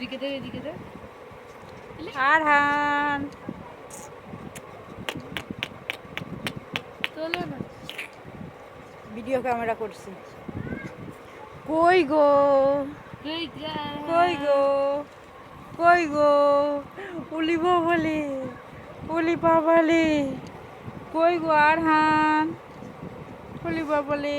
এদিকে দে এদিকে দে। আরহান তোলো না। ভিডিও ক্যামেরা করছি। কই গো? কই গো? কই গো? উলি বলি উলি বাবালে কই গো আরহান? উলি বাবালে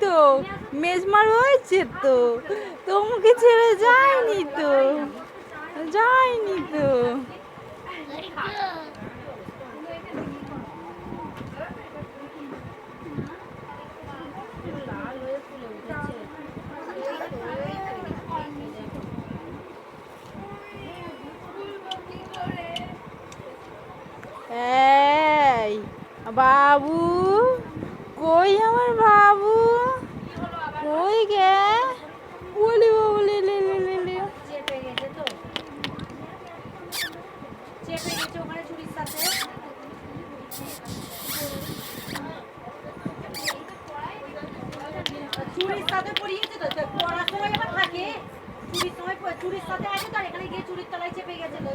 তো মেজমার হয়েছে তো তোমাকে ছেড়ে যায়নি তো যায়নি তো। বাবু কই আমার বাবু কই গে বলি বলি লে লে লে লে চেপে গেছে তো চেপে গেছে ওখানে চুরির সাথে। চুরির সাথে পড়িয়েছে তো পড়ার সময় আবার থাকে চুরির সময় চুরির সাথে আছে তো আর এখানে গিয়ে চুরির তলায় চেপে গেছে তো।